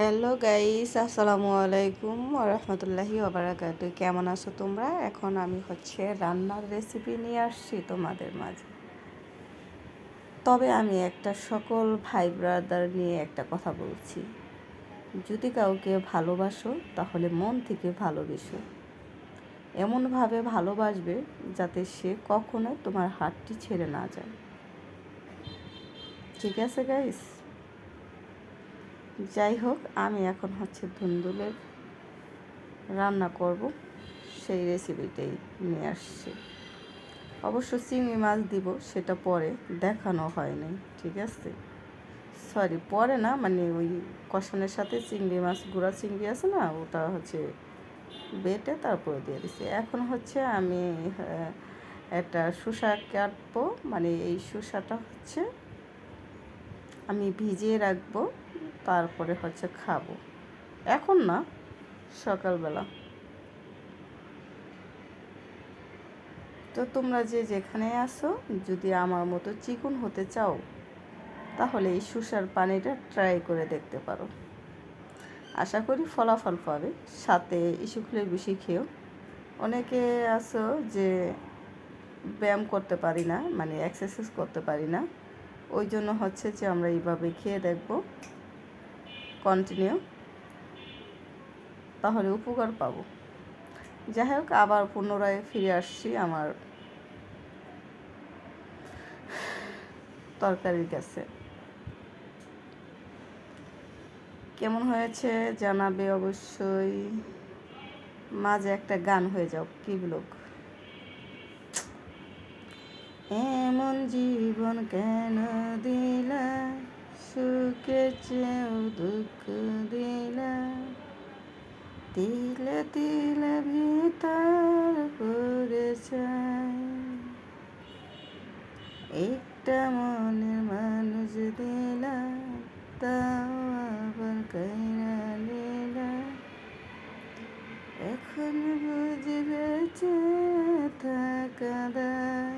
Hello guys, আসসালামু আলাইকুম রহমতুল্লাহি ওবরাকাতু। কেমন আছো তোমরা? এখন আমি হচ্ছে রান্নার রেসিপি নিয়ে আসছি তোমাদের মাঝে। তবে আমি একটা সকল ভাই ব্রাদার নিয়ে একটা কথা বলছি। যদি কাউকে ভালোবাসো, তাহলে মন থেকে ভালোবেসো। এমনভাবে ভালোবাসবে যাতে সে কখনো তোমার হাতটি ছেড়ে না যায়। ঠিক আছে গাইস? যাই হোক, আমি এখন হচ্ছে ধুন্দুলের রান্না করব। সেই রেসিপিটাই নিয়ে আসছি। অবশ্য চিংড়ি মাছ দিব, সেটা পরে দেখানো হয়নি ঠিক আছে? সরি পরে না মানে ওই কষানের সাথে চিংড়ি মাছ, গুঁড়া চিংড়ি আছে না, ওটা হচ্ছে বেটে তারপরে দিয়ে দিছি। এখন হচ্ছে আমি একটা শুষা কাটবো মানে এই শুষাটা হচ্ছে আমি ভিজিয়ে রাখব, তারপরে হচ্ছে খাব। এখন না, সকালবেলা। তো তোমরা যে যেখানে আসো যদি আমার মতো চিকন হতে চাও, তাহলে এই সুসার পানিটা ট্রাই করে দেখতে পারো। আশা করি ফলাফল পাবে। সাথে ইস্যুগুলোর বেশি খেয়েও। অনেকে আছো যে ব্যায়াম করতে পারি না মানে এক্সারসাইজ করতে পারি না। ওই জন্য হচ্ছে যে আমরা এইভাবে খেয়ে দেখব। কন্টিনিউ তাহলে উপকার পাবো। যাই হোক, আবার পুনরায় ফিরে আসছি আমার তরকারির কাছে। কেমন হয়েছে জানাবে অবশ্যই। মাঝে একটা গান হয়ে যাও, কি ব্লগ? এমন জীবন কেন দিলা? সুখে চেয়েও দুঃখ দিলা? তিলে তিলে ভিতর করে একটা মনের মানুষ দিলা, তাও আবার কাইরা লীলা এখন বুঝবে থাকা দায়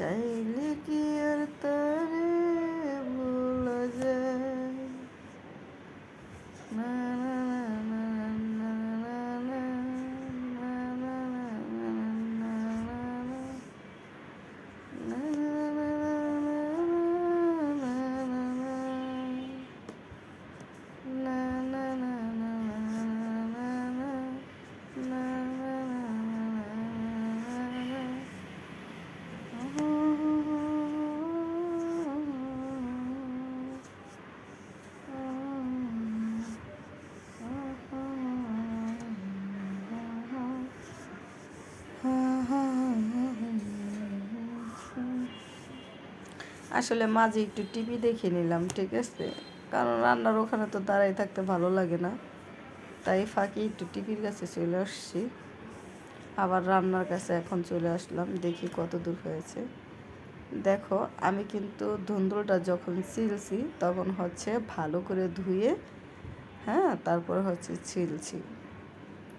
যায় আসলে মাঝে একটু টিভি দেখে নিলাম, ঠিক আছে? কারণ রান্নার ওখানে তো দাঁড়াই থাকতে ভালো লাগে না। তাই ফাঁকি একটু টিভির কাছে চলে আসছি। আবার রান্নার কাছে এখন চলে আসলাম, দেখি কত দূর হয়েছে। দেখো, আমি কিন্তু ধুন্দুলটা যখন ছিলছি তখন হচ্ছে ভালো করে ধুয়ে হ্যাঁ তারপরে হচ্ছে ছিলছি।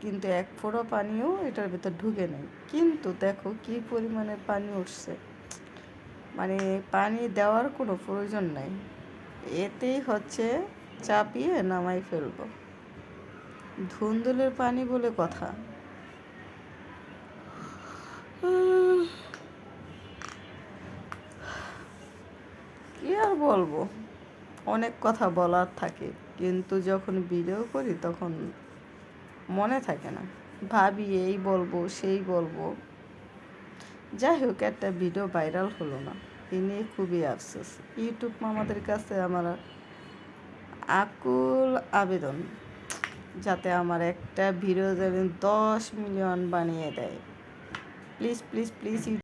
কিন্তু এক ফোঁড়া পানিও এটার ভিতর ঢুকে নেই। কিন্তু দেখো কি পরিমাণে পানি উঠছে। মানে পানি দেওয়ার কোনো প্রয়োজন নাই। এতেই হচ্ছে চাপিয়ে নামাই ফেলব। ধুন্দুলের পানি বলে কথা। কি আর বলব? অনেক কথা বলার থাকে, কিন্তু যখন ভিডিও করি তখন মনে থাকে না। ভাবি, এই বলব, সেই বলব। যাই হোক একটা ভিডিও ভাইরাল হলো না। এ নিয়ে খুবই আফসোস। ইউটিউব আমাদের কাছে আমার আকুল আবেদন, যাতে আমার একটা ভিডিও যেন দশ মিলিয়ন বানিয়ে দেয়। Please please please